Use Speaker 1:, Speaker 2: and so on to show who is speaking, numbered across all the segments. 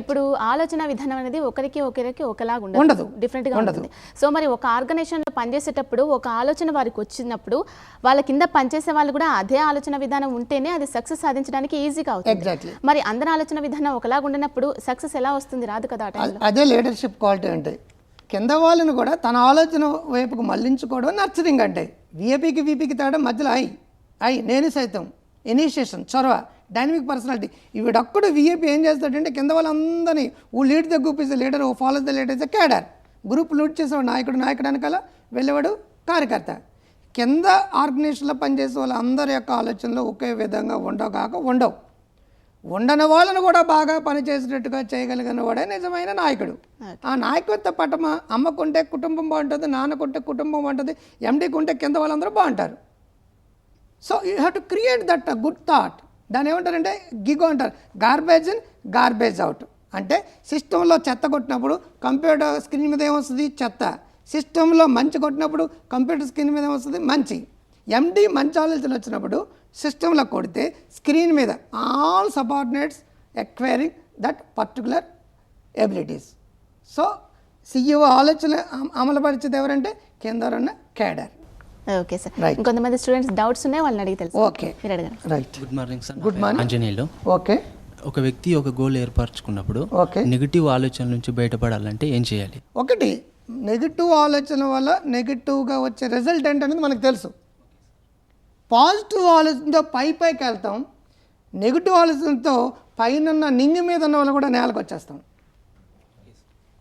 Speaker 1: ఇప్పుడు ఆలోచన విధానం అనేది ఒకరికి ఒకరికి ఒకలాగా
Speaker 2: ఉండదు. డిఫరెంట్గా.
Speaker 1: ఉంటుంది. సో మరి ఒక ఆర్గనైజేషన్లో పనిచేసేటప్పుడు ఒక ఆలోచన వారికి వచ్చినప్పుడు వాళ్ళ కింద పనిచేసే వాళ్ళు కూడా అదే ఆలోచన విధానం ఉంటేనే అది సక్సెస్ సాధించడానికి ఈజీగా అవుతుంది. మరి అందరి ఆలోచన విధానం ఒకలాగా ఉండినప్పుడు సక్సెస్ ఎలా వస్తుంది? రాదు కదా
Speaker 2: అదే లీడర్షిప్ క్వాలిటీ అంటే కింద వాళ్ళని కూడా తన ఆలోచన వైపుకు మళ్ళించుకోవడం నర్చరింగ్ అంటే విఏపీకి వీపీకి తేడా మధ్యలో ఐ ఐ నేను సైతం ఇనిషియేషన్ చొరవ డైనమిక్ పర్సనాలిటీ వీడొక్కడు విఏపీ ఏం చేస్తాడంటే కింద వాళ్ళందరినీ who lead the group is leader who follow the leader is cadre group lead చేసేవాడు నాయకుడు నాయకుడు వెనకాల వెళ్ళేవాడు కార్యకర్త. కింద ఆర్గనైజేషన్లో పనిచేసే వాళ్ళందరి యొక్క ఆలోచనలు ఒకే విధంగా ఉండవు కాక ఉండవు. ఉండని వాళ్ళను కూడా బాగా పనిచేసేటట్టుగా చేయగలిగిన వాడే నిజమైన నాయకుడు. ఆ నాయకత్వ పటమ అమ్మకుంటే కుటుంబం బాగుంటుంది నాన్నకుంటే కుటుంబం బాగుంటుంది ఎండీకి ఉంటే కింద వాళ్ళందరూ బాగుంటారు. So you have to create that good thought దాన్ని ఏమంటారంటే గిగో అంటారు. గార్బేజ్ ఇన్ గార్బేజ్ అవుట్ అంటే సిస్టంలో చెత్త కొట్టినప్పుడు కంప్యూటర్ స్క్రీన్ మీద ఏమొస్తుంది? చెత్త. సిస్టంలో మంచి కొట్టినప్పుడు కంప్యూటర్ స్క్రీన్ మీద ఏమొస్తుంది? మంచి. ఎండి మంచి ఆలోచన వచ్చినప్పుడు సిస్టంలో కొడితే స్క్రీన్ మీద all subordinates acquiring that particular abilities so CEO ఆలోచన అమలుపరిచేది ఎవరంటే కింద ఉన్న కేడర్.
Speaker 1: Okay sir.
Speaker 2: Right.
Speaker 1: ఇంకొంతమంది స్టూడెంట్స్ డౌట్స్ ఉన్నాయి వాళ్ళని అడిగి తెలుసు
Speaker 2: ఓకే
Speaker 1: మీరు అడగండి.
Speaker 2: Right
Speaker 3: good morning sir
Speaker 2: Good morning.
Speaker 3: Anjaneyulu.
Speaker 2: Okay
Speaker 3: ఒక వ్యక్తి ఒక గోల్ ఏర్పరచుకున్నప్పుడు
Speaker 2: ఓకే
Speaker 3: నెగిటివ్ ఆలోచనల నుంచి బయటపడాలంటే ఏం చేయాలి?
Speaker 2: ఒకటి నెగిటివ్ ఆలోచన వల్ల నెగిటివ్గా వచ్చే రిజల్ట్ ఏంటనేది మనకు తెలుసు. పాజిటివ్ ఆలోచనతో పై పైకి వెళ్తాం. నెగిటివ్ ఆలోచనతో పైన నింగి మీద ఉన్న వాళ్ళు కూడా నేలకు వచ్చేస్తాం.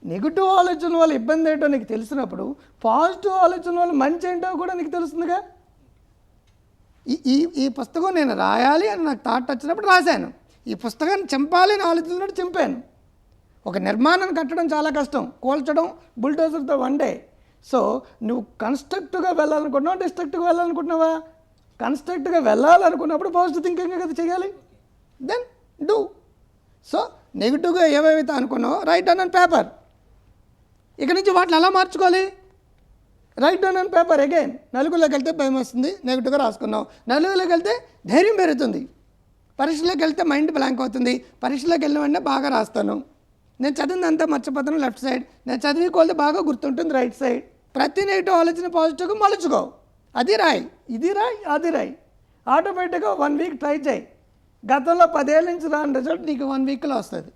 Speaker 2: నెగిటివ్ ఆలోచన వల్ల ఇబ్బంది ఏంటో నీకు తెలిసినప్పుడు పాజిటివ్ ఆలోచన వల్ల మంచి ఏంటో కూడా నీకు తెలుస్తుందిగా? ఈ ఈ ఈ పుస్తకం నేను రాయాలి అని నాకు థాట్ వచ్చినప్పుడు రాశాను. ఈ పుస్తకాన్ని చంపాలి అని ఆలోచనలో చంపాను. ఒక నిర్మాణాన్ని కట్టడం చాలా కష్టం. కూల్చడం బుల్డోజర్తో వన్ డే. సో నువ్వు కన్స్ట్రక్ట్గా వెళ్ళాలనుకుంటున్నావా డిస్ట్రక్ట్గా వెళ్ళాలనుకుంటున్నావా? కన్స్ట్రక్ట్గా వెళ్ళాలనుకున్నప్పుడు పాజిటివ్ థింకింగ్ కదా చేయాలి? దెన్ డూ సో నెగిటివ్గా ఏవేవైతే అనుకున్నావో రైట్ ఆన్ అండ్ పేపర్ ఇక నుంచి వాటిని ఎలా మార్చుకోవాలి? Write down and paper again నలుగులోకి వెళ్తే భయం వస్తుంది నెగిటివ్గా రాసుకున్నావు. నలుగులోకి వెళ్తే ధైర్యం పెరుగుతుంది. పరీక్షలోకి వెళ్తే మైండ్ బ్లాంక్ అవుతుంది. పరీక్షలోకి వెళ్ళిన వెంటనే బాగా రాస్తాను. నేను చదివిందంతా మర్చిపోతాను లెఫ్ట్ సైడ్ నేను చదివి బాగా గుర్తుంటుంది రైట్ సైడ్ ప్రతి నెగిటివ్ ఆలోచన పాజిటివ్గా మలుచుకో. అది రాయి. ఇది రాయి అది రాయి. ఆటోమేటిక్గా వన్ వీక్ ట్రై చేయి. గతంలో పదేళ్ళ నుంచి రాని రిజల్ట్ నీకు వన్ వీక్లో వస్తుంది.